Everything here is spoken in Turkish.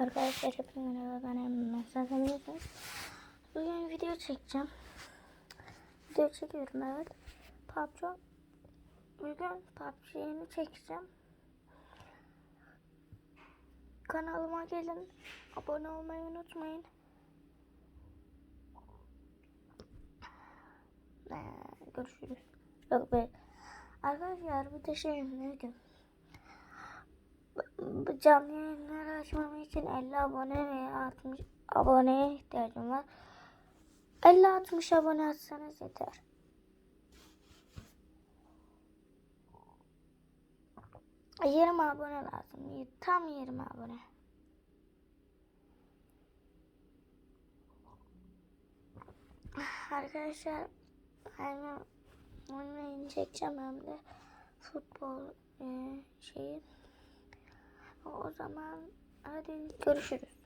Arkadaşlar hepinize merhaba ben Emre. Zaten biliyorsunuz. Bugün video çekeceğim. Video çekiyorum evet. PUBG. Bugün PUBG'yi çekeceğim. Kanalıma gelin. Abone olmayı unutmayın. Ee, görüşürüz. Yok be. Arkadaşlar bir de şey neydi? Bu canlı yayınları açmam için 50 abone veya 60 aboneye ihtiyacım var. 50-60 abone atsanız yeter. Yarım abone lazım. Tam 20 abone. Arkadaşlar aynı online çekeceğim hem de futbol e, şeyi. O zaman hadi görüşürüz.